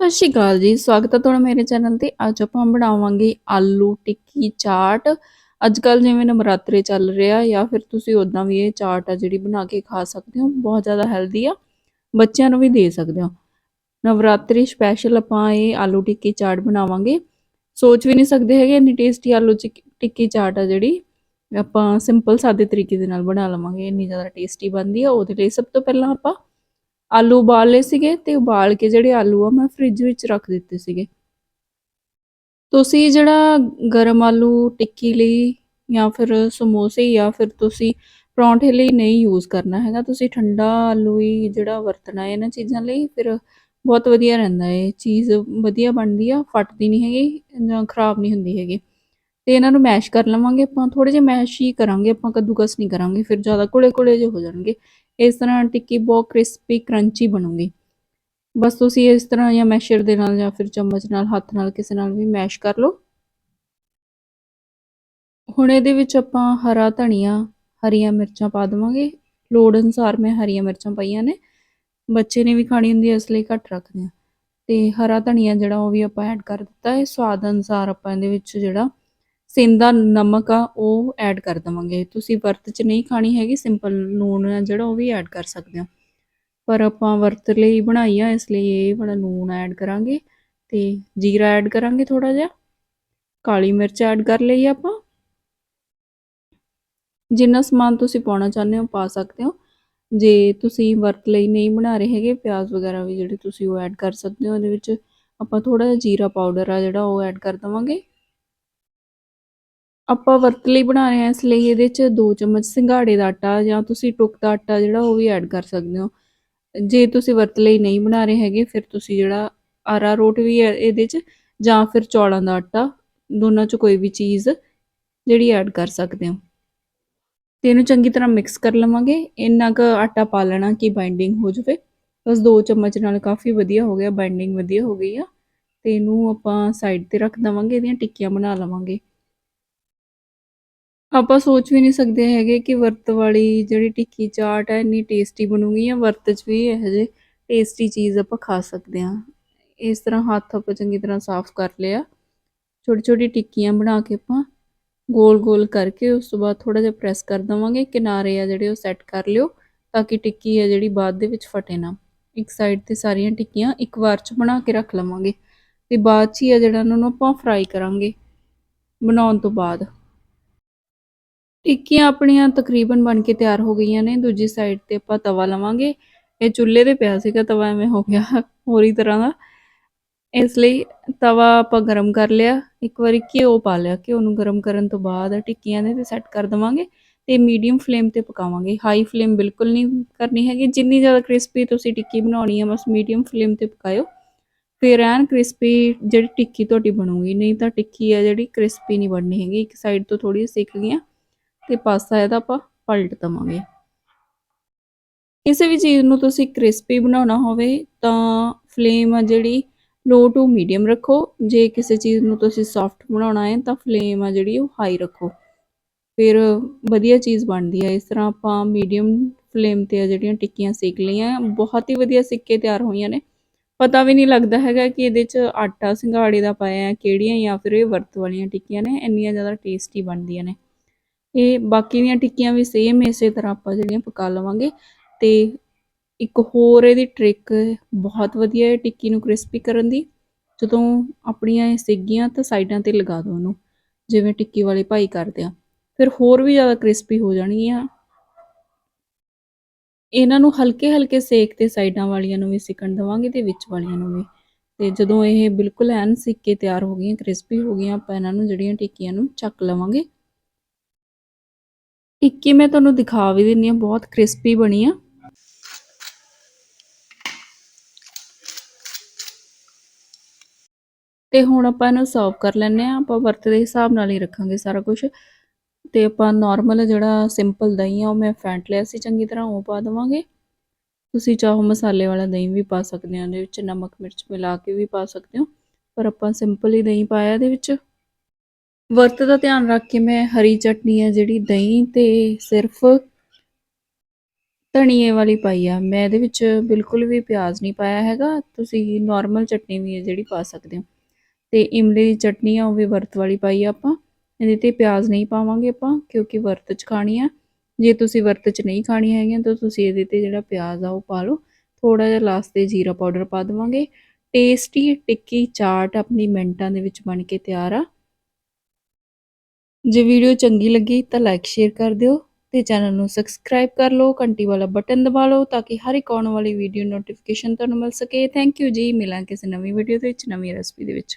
ਸਤਿ ਸ਼੍ਰੀ ਅਕਾਲ ਜੀ, ਸਵਾਗਤ ਹੈ ਤੁਹਾਡਾ ਮੇਰੇ ਚੈਨਲ ਤੇ। ਅੱਜ ਆਪਾਂ ਬਣਾਵਾਂਗੇ ਆਲੂ ਟਿੱਕੀ ਚਾਟ। ਅੱਜ ਕੱਲ ਜਿਵੇਂ ਨਵਰਾਤਰੇ ਚੱਲ ਰਿਹਾ ਜਾਂ ਫਿਰ ਤੁਸੀਂ ਉਦਾਂ ਵੀ ਇਹ ਚਾਟ ਆ ਜਿਹੜੀ ਬਣਾ ਕੇ ਖਾ ਸਕਦੇ ਹੋ, ਬਹੁਤ ਜ਼ਿਆਦਾ ਹੈਲਦੀ ਆ। ਬੱਚਿਆਂ ਨੂੰ ਵੀ ਦੇ ਸਕਦੇ ਹੋ। ਨਵਰਾਤਰੀ ਸਪੈਸ਼ਲ ਆਪਾਂ ਇਹ ਆਲੂ ਟਿੱਕੀ ਚਾਟ ਬਣਾਵਾਂਗੇ। ਸੋਚ ਵੀ ਨਹੀਂ ਸਕਦੇ ਹੈਗੇ ਇੰਨੀ ਟੇਸਟੀ ਆਲੂ ਚਿਕ- ਟਿੱਕੀ ਚਾਟ ਆ ਜਿਹੜੀ। ਆਪਾਂ ਸਿੰਪਲ ਸਾਦੇ ਤਰੀਕੇ ਦੇ ਨਾਲ ਬਣਾ ਲਵਾਂਗੇ। ਇੰਨੀ ਜ਼ਿਆਦਾ ਟੇਸਟੀ ਬਣਦੀ ਆ, ਉਹਦੇ ਲਈ ਸਭ ਤੋਂ ਪਹਿਲਾਂ ਆਪਾਂ ਆਲੂ ਉਬਾਲ ਲਏ ਸੀਗੇ ਤੇ ਉਬਾਲ ਕੇ ਜਿਹੜੇ ਆਲੂ ਆ ਮੈਂ ਫ੍ਰਿਜ ਵਿੱਚ ਰੱਖ ਦਿੱਤੇ ਸੀਗੇ। ਤੁਸੀਂ ਜਿਹੜਾ ਗਰਮ ਆਲੂ ਟਿੱਕੀ ਲਈ ਜਾਂ ਫਿਰ ਸਮੋਸੇ ਜਾਂ ਫਿਰ ਤੁਸੀਂ ਪਰੌਂਠੇ ਲਈ ਨਹੀਂ ਯੂਜ਼ ਕਰਨਾ ਹੈਗਾ, ਤੁਸੀਂ ਠੰਡਾ ਆਲੂ ਹੀ ਜਿਹੜਾ ਵਰਤਣਾ ਹੈ ਇਹਨਾਂ ਚੀਜ਼ਾਂ ਲਈ, ਫਿਰ ਬਹੁਤ ਵਧੀਆ ਰਹਿੰਦਾ ਹੈ ਚੀਜ਼, ਵਧੀਆ ਬਣਦੀ ਆ, ਫਟਦੀ ਨਹੀਂ ਹੈਗੀ ਜਾਂ ਖਰਾਬ ਨਹੀਂ ਹੁੰਦੀ ਹੈਗੀ। ਤੇ ਇਹਨਾਂ ਨੂੰ ਮੈਸ਼ ਕਰ ਲਵਾਂਗੇ ਆਪਾਂ ਥੋੜੇ ਜਿਹਾ ਮੈਸ਼ ਹੀ ਕਰਾਂਗੇ, ਆਪਾਂ ਕੱਦੂਕਸ ਨਹੀਂ ਕਰਾਂਗੇ, ਫਿਰ ਜ਼ਿਆਦਾ ਕੁਲੇ ਕੁਲੇ ਜਿਹੇ ਹੋ ਜਾਣਗੇ। ਇਸ ਤਰ੍ਹਾਂ ਟਿੱਕੀ ਬਹੁਤ ਕ੍ਰਿਸਪੀ ਕਰੰਚੀ ਬਣੂਗੀ। ਬਸ ਤੁਸੀਂ ਇਸ ਤਰ੍ਹਾਂ ਜਾਂ ਮੈਸ਼ਰ ਦੇ ਨਾਲ ਜਾਂ ਫਿਰ ਚਮਚ ਨਾਲ, ਹੱਥ ਨਾਲ ਕਿਸੇ ਨਾਲ ਵੀ ਮੈਸ਼ ਕਰ ਲਓ। ਹੁਣ ਇਹਦੇ ਵਿੱਚ ਆਪਾਂ ਹਰਾ ਧਨੀਆ, ਹਰੀਆਂ ਮਿਰਚਾਂ ਪਾ ਦੇਵਾਂਗੇ। ਲੋੜ ਅਨੁਸਾਰ ਮੈਂ ਹਰੀਆਂ ਮਿਰਚਾਂ ਪਾਈਆਂ ਨੇ। ਬੱਚੇ ਨੇ ਵੀ ਖਾਣੀ ਹੁੰਦੀ ਹੈ ਇਸ ਲਈ ਘੱਟ ਰੱਖਦੇ ਆ। ਤੇ ਹਰਾ ਧਨੀਆ ਜਿਹੜਾ ਉਹ ਵੀ ਆਪਾਂ ਐਡ ਕਰ ਦਿੱਤਾ ਹੈ। ਸਵਾਦ ਅਨੁਸਾਰ ਆਪਾਂ ਇਹਦੇ ਵਿੱਚ ਜਿਹੜਾ ਸਿੰਦਾ ਨਮਕ ਆ, ਉਹ ਐਡ ਕਰ ਦਵਾਂਗੇ। ਤੁਸੀਂ ਵਰਤ 'ਚ ਨਹੀਂ ਖਾਣੀ ਹੈਗੀ ਸਿੰਪਲ ਲੂਣ ਆ ਜਿਹੜਾ, ਉਹ ਵੀ ਐਡ ਕਰ ਸਕਦੇ ਹੋ। ਪਰ ਆਪਾਂ ਵਰਤ ਲਈ ਬਣਾਈ ਆ, ਇਸ ਲਈ ਇਹ ਵਾਲਾ ਲੂਣ ਐਡ ਕਰਾਂਗੇ ਤੇ ਜੀਰਾ ਐਡ ਕਰਾਂਗੇ ਥੋੜਾ ਜਿਹਾ। ਕਾਲੀ ਮਿਰਚ ਐਡ ਕਰ ਲਈ ਆਪਾਂ। ਜਿੰਨਾ ਸਮਾਨ ਤੁਸੀਂ ਪਾਉਣਾ ਚਾਹੁੰਦੇ ਹੋ, ਪਾ ਸਕਦੇ ਹੋ। ਜੇ ਤੁਸੀਂ ਵਰਤ ਲਈ ਨਹੀਂ ਬਣਾ ਰਹੇ ਹੈਗੇ, ਪਿਆਜ਼ ਵਗੈਰਾ ਵੀ ਜਿਹੜੇ ਤੁਸੀਂ ਉਹ ਐਡ ਕਰ ਸਕਦੇ ਹੋ ਇਹਦੇ ਵਿੱਚ ਆਪਾਂ ਥੋੜਾ ਜਿਹਾ ਜੀਰਾ ਪਾਊਡਰ ਆ ਜਿਹੜਾ, ਉਹ ਐਡ ਕਰ ਦਵਾਂਗੇ। ਆਪਾਂ ਵਰਤ ਲਈ ਬਣਾ ਰਹੇ ਹਾਂ, ਇਸ ਲਈ ਇਹਦੇ 'ਚ 2 ਚਮਚ ਸਿੰਗਾੜੇ ਦਾ ਆਟਾ ਜਾਂ ਤੁਸੀਂ ਟੁੱਕ ਦਾ ਆਟਾ ਜਿਹੜਾ ਉਹ ਵੀ ਐਡ ਕਰ ਸਕਦੇ ਹੋ। ਜੇ ਤੁਸੀਂ ਵਰਤ ਲਈ ਨਹੀਂ ਬਣਾ ਰਹੇ ਹੈਗੇ, ਫਿਰ ਤੁਸੀਂ ਜਿਹੜਾ ਆਰਾ ਰੋਟ ਵੀ ਹੈ ਇਹਦੇ 'ਚ ਜਾਂ ਫਿਰ ਚੌਲਾਂ ਦਾ ਆਟਾ, ਦੋਨਾਂ 'ਚ ਕੋਈ ਵੀ ਚੀਜ਼ ਜਿਹੜੀ ਐਡ ਕਰ ਸਕਦੇ ਹੋ। ਤੇ ਇਹਨੂੰ ਚੰਗੀ ਤਰ੍ਹਾਂ ਮਿਕਸ ਕਰ ਲਵਾਂਗੇ। ਇੰਨਾ ਕੁ ਆਟਾ ਪਾ ਲੈਣਾ ਕਿ ਬਾਈਂਡਿੰਗ ਹੋ ਜਾਵੇ। ਬਸ 2 ਚਮਚ ਨਾਲ ਕਾਫੀ ਵਧੀਆ ਹੋ ਗਿਆ ਬਾਈਂਡਿੰਗ ਵਧੀਆ ਹੋ ਗਈ ਆ। ਤੇ ਇਹਨੂੰ ਆਪਾਂ ਸਾਈਡ ਤੇ ਰੱਖ ਦਵਾਂਗੇ, ਇਹਦੀਆਂ ਟਿੱਕੀਆਂ ਬਣਾ ਲਵਾਂਗੇ। ਆਪਾਂ ਸੋਚ ਵੀ ਨਹੀਂ ਸਕਦੇ ਹੈਗੇ ਕਿ ਵਰਤ ਵਾਲੀ ਜਿਹੜੀ ਟਿੱਕੀ ਚਾਟ ਹੈ ਇੰਨੀ ਟੇਸਟੀ ਬਣੂਗੀ ਜਾਂ ਵਰਤ 'ਚ ਵੀ ਇਹੋ ਜਿਹੇ ਟੇਸਟੀ ਚੀਜ਼ ਆਪਾਂ ਖਾ ਸਕਦੇ ਹਾਂ। ਇਸ ਤਰ੍ਹਾਂ ਹੱਥ ਆਪਾਂ ਚੰਗੀ ਤਰ੍ਹਾਂ ਸਾਫ਼ ਕਰ ਲਿਆ। ਛੋਟੀ ਛੋਟੀ ਟਿੱਕੀਆਂ ਬਣਾ ਕੇ ਆਪਾਂ ਗੋਲ ਗੋਲ ਕਰਕੇ ਉਸ ਤੋਂ ਬਾਅਦ ਥੋੜਾ ਜਿਹਾ ਪ੍ਰੈਸ ਕਰ ਦਵਾਂਗੇ। ਕਿਨਾਰੇ ਆ ਜਿਹੜੇ ਉਹ ਸੈੱਟ ਕਰ ਲਿਓ ਤਾਂ ਕਿ ਟਿੱਕੀ ਆ ਜਿਹੜੀ ਬਾਅਦ ਦੇ ਵਿੱਚ ਫਟੇ ਨਾ। ਇੱਕ ਸਾਈਡ ਤੇ ਸਾਰੀਆਂ ਟਿੱਕੀਆਂ ਇੱਕ ਵਾਰ 'ਚ ਬਣਾ ਕੇ ਰੱਖ ਲਵਾਂਗੇ ਤੇ ਬਾਅਦ 'ਚ ਹੀ ਆ ਜਿਹੜਾ ਉਹਨਾਂ ਨੂੰ ਆਪਾਂ ਫਰਾਈ ਕਰਾਂਗੇ। ਬਣਾਉਣ ਤੋਂ ਬਾਅਦ। ਟਿੱਕੀਆਂ ਆਪਣੀਆਂ ਤਕਰੀਬਨ ਬਣ ਕੇ ਤਿਆਰ ਹੋ ਗਈਆਂ ਨੇ, ਦੂਜੀ ਸਾਈਡ ਤੇ ਆਪਾਂ ਤਵਾ ਲਵਾਂਗੇ। ਇਹ ਚੁੱਲ੍ਹੇ ਤੇ ਪਿਆ ਸੀਗਾ ਤਵਾ, ਐਵੇਂ ਹੋ ਗਿਆ ਹੋਰ ਹੀ ਤਰ੍ਹਾਂ ਦਾ। ਇਸ ਲਈ ਤਵਾ ਆਪਾਂ ਗਰਮ ਕਰ ਲਿਆ। ਇੱਕ ਵਾਰੀ ਘਿਓ ਪਾ ਲਿਆ, ਘਿਓ ਨੂੰ ਗਰਮ ਕਰਨ ਤੋਂ ਬਾਅਦ ਟਿੱਕੀਆਂ ਦੇ ਤੇ ਸੈੱਟ ਕਰ ਦਵਾਂਗੇ ਤੇ ਮੀਡੀਅਮ ਫਲੇਮ ਤੇ ਪਕਾਵਾਂਗੇ। ਹਾਈ ਫਲੇਮ ਬਿਲਕੁਲ ਨਹੀਂ ਕਰਨੀ ਹੈਗੀ, ਜਿੰਨੀ ਜ਼ਿਆਦਾ ਕ੍ਰਿਸਪੀ ਤੁਸੀਂ ਟਿੱਕੀ ਬਣਾਉਣੀ ਹੈ ਬਸ ਮੀਡੀਅਮ ਫਲੇਮ ਤੇ ਪਕਾਇਓ। ਫਿਰ ਐਨ ਕ੍ਰਿਸਪੀ ਜਿਹੜੀ ਟਿੱਕੀ ਤੁਹਾਡੀ ਬਣੂਗੀ, ਨਹੀਂ ਤਾਂ ਟਿੱਕੀ ਆ ਜਿਹੜੀ ਕ੍ਰਿਸਪੀ ਨਹੀਂ ਬਣਨੀ ਹੈਗੀ। ਇੱਕ ਸਾਈਡ ਤੋਂ ਥੋੜੀ ਸਿੱਕ ਗਈਆਂ। ਤੇ ਪਾਸਾ ਇਹਦਾ ਆਪਾਂ ਪਲਟ ਦਵਾਂਗੇ। ਕਿਸੇ ਵੀ ਚੀਜ਼ ਨੂੰ ਤੁਸੀਂ ਕ੍ਰਿਸਪੀ ਬਣਾਉਣਾ ਹੋਵੇ ਤਾਂ ਫਲੇਮ ਆ ਜਿਹੜੀ ਲੋ ਟੂ ਮੀਡੀਅਮ ਰੱਖੋ। ਜੇ ਕਿਸੇ ਚੀਜ਼ ਨੂੰ ਤੁਸੀਂ ਸੌਫਟ ਬਣਾਉਣਾ ਹੈ ਤਾਂ ਫਲੇਮ ਆ ਜਿਹੜੀ ਉਹ ਹਾਈ ਰੱਖੋ। ਫਿਰ ਵਧੀਆ ਚੀਜ਼ ਬਣਦੀ ਹੈ ਇਸ ਤਰ੍ਹਾਂ ਆਪਾਂ ਮੀਡੀਅਮ ਫਲੇਮ ਤੇ ਆ ਜਿਹੜੀਆਂ ਟਿੱਕੀਆਂ ਸੇਕ ਲਈਆਂ। ਬਹੁਤ ਹੀ ਵਧੀਆ ਸਿੱਕੇ ਤਿਆਰ ਹੋਈਆਂ ਨੇ। ਪਤਾ ਵੀ ਨਹੀਂ ਲੱਗਦਾ ਹੈਗਾ ਕਿ ਇਹਦੇ 'ਚ ਆਟਾ, ਸਿੰਗਾੜੇ ਦਾ ਪਾਇਆ ਹੈ ਕਿਹੜੀਆਂ ਜਾਂ ਫਿਰ ਇਹ ਵਰਤ ਵਾਲੀਆਂ ਟਿੱਕੀਆਂ ਨੇ। ਇੰਨੀਆਂ ਜ਼ਿਆਦਾ ਟੇਸਟੀ ਬਣਦੀਆਂ ਨੇ। ਇਹ ਬਾਕੀ ਦੀਆਂ ਟਿੱਕੀਆਂ ਵੀ ਸੇਮ ਇਸੇ ਤਰ੍ਹਾਂ ਆਪਾਂ ਜਿਹੜੀਆਂ ਪਕਾ ਲਵਾਂਗੇ ਤੇ ਇੱਕ ਹੋਰ ਇਹਦੀ ਟ੍ਰਿਕ ਬਹੁਤ ਵਧੀਆ ਹੈ ਟਿੱਕੀ ਨੂੰ ਕ੍ਰਿਸਪੀ ਕਰਨ ਦੀ, ਜਦੋਂ ਆਪਣੀਆਂ ਇਹ ਸਿੱਗੀਆਂ ਤਾਂ ਸਾਈਡਾਂ ਤੇ ਲਗਾ ਦਿਓ ਉਹਨੂੰ, ਜਿਵੇਂ ਟਿੱਕੀ ਵਾਲੇ ਭਾਈ ਕਰਦੇ ਆ। ਫਿਰ ਹੋਰ ਵੀ ਜ਼ਿਆਦਾ ਕ੍ਰਿਸਪੀ ਹੋ ਜਾਣਗੀਆਂ। ਇਹਨਾਂ ਨੂੰ ਹਲਕੇ ਹਲਕੇ ਸੇਕ ਤੇ ਸਾਈਡਾਂ ਵਾਲੀਆਂ ਨੂੰ ਵੀ ਸਿਕਣ ਦਵਾਂਗੇ ਤੇ ਵਿੱਚ ਵਾਲੀਆਂ ਨੂੰ ਵੀ। ਤੇ ਜਦੋਂ ਇਹ ਬਿਲਕੁਲ ਐਨ ਸਿੱਕ ਕੇ ਤਿਆਰ ਹੋ ਗਈਆਂ ਕ੍ਰਿਸਪੀ ਹੋ ਗਈਆਂ, ਆਪਾਂ ਇਹਨਾਂ ਨੂੰ ਜਿਹੜੀਆਂ ਟਿੱਕੀਆਂ ਨੂੰ ਚੱਕ ਲਵਾਂਗੇ। ਟਿੱਕੀ ਮੈਂ ਤੁਹਾਨੂੰ ਦਿਖਾ ਵੀ ਦਿੰਨੀ ਆ ਬਹੁਤ ਕ੍ਰਿਸਪੀ ਬਣੀ ਆ। ਤੇ ਹੁਣ ਆਪਾਂ ਇਹਨੂੰ ਸਰਵ ਕਰ ਲੈਨੇ ਆ ਆਪਾਂ ਵਰਤ ਦੇ ਹਿਸਾਬ ਨਾਲ ਹੀ ਰੱਖਾਂਗੇ ਸਾਰਾ ਕੁਝ ਤੇ ਆਪਾਂ ਨਾਰਮਲ ਜਿਹੜਾ ਸਿੰਪਲ ਦਹੀਂ ਆ, ਉਹ ਮੈਂ ਫੈਂਟ ਲਿਆ ਸੀ, ਚੰਗੀ ਤਰ੍ਹਾਂ ਉਹ ਪਾ ਦਵਾਂਗੇ। ਤੁਸੀਂ ਚਾਹੋ ਮਸਾਲੇ ਵਾਲਾ ਦਹੀਂ ਵੀ ਪਾ ਸਕਦੇ ਹੋ, ਇਹਦੇ ਵਿੱਚ ਨਮਕ, ਮਿਰਚ ਮਿਲਾ ਕੇ ਵੀ ਪਾ ਸਕਦੇ ਹੋ। ਪਰ ਆਪਾਂ ਸਿੰਪਲ ਹੀ ਦਹੀਂ ਪਾਇਆ ਇਹਦੇ ਵਿੱਚ। ਵਰਤ ਦਾ ਧਿਆਨ ਰੱਖ ਕੇ ਮੈਂ ਹਰੀ ਚਟਨੀ ਹੈ ਜਿਹੜੀ ਦਹੀਂ ਤੇ ਸਿਰਫ ਧਨੀਏ ਵਾਲੀ ਪਾਈ ਆ। ਮੈਂ ਇਹਦੇ ਵਿੱਚ ਬਿਲਕੁਲ ਵੀ ਪਿਆਜ਼ ਨਹੀਂ ਪਾਇਆ ਹੈਗਾ। ਤੁਸੀਂ ਨਾਰਮਲ ਚਟਨੀ ਵੀ ਹੈ ਜਿਹੜੀ ਪਾ ਸਕਦੇ ਹੋ। ਤੇ ਇਮਲੀ ਦੀ ਚਟਨੀ ਆ, ਉਹ ਵੀ ਵਰਤ ਵਾਲੀ ਪਾਈ ਆ ਆਪਾਂ। ਇਹਦੇ ਤੇ ਪਿਆਜ਼ ਨਹੀਂ ਪਾਵਾਂਗੇ ਆਪਾਂ, ਕਿਉਂਕਿ ਵਰਤ ਚ ਖਾਣੀ ਆ। ਜੇ ਤੁਸੀਂ ਵਰਤ ਚ ਨਹੀਂ ਖਾਣੀ ਹੈਗੀਆਂ, ਤਾਂ ਤੁਸੀਂ ਇਹਦੇ ਤੇ ਜਿਹੜਾ ਪਿਆਜ਼ ਆ, ਉਹ ਪਾ ਲਓ। ਥੋੜਾ ਜਿਹਾ ਲਾਸਟ ਤੇ ਜੀਰਾ ਪਾਊਡਰ ਪਾ ਦੇਵਾਂਗੇ। ਟੇਸਟੀ, ਟਿੱਕੀ, ਚਾਟ ਆਪਣੀ ਮਿੰਟਾਂ ਦੇ ਵਿੱਚ ਬਣ ਕੇ ਤਿਆਰ ਆ। ਜੇ ਵੀਡੀਓ ਚੰਗੀ ਲੱਗੀ ਤਾਂ ਲਾਈਕ ਸ਼ੇਅਰ ਕਰ ਦਿਓ ਤੇ ਚੈਨਲ ਨੂੰ ਸਬਸਕ੍ਰਾਈਬ ਕਰ ਲਓ, ਘੰਟੀ ਵਾਲਾ ਬਟਨ ਦਬਾ ਲਓ ਤਾਂ ਕਿ ਹਰ ਇੱਕ ਆਉਣ ਵਾਲੀ ਵੀਡੀਓ ਨੋਟੀਫਿਕੇਸ਼ਨ ਤੁਹਾਨੂੰ ਮਿਲ ਸਕੇ। ਥੈਂਕ ਯੂ ਜੀ। ਮਿਲਾਂ ਕਿਸੇ ਨਵੀਂ ਵੀਡੀਓ ਦੇ ਵਿੱਚ, ਨਵੀਂ ਰੈਸਪੀ ਦੇ ਵਿੱਚ।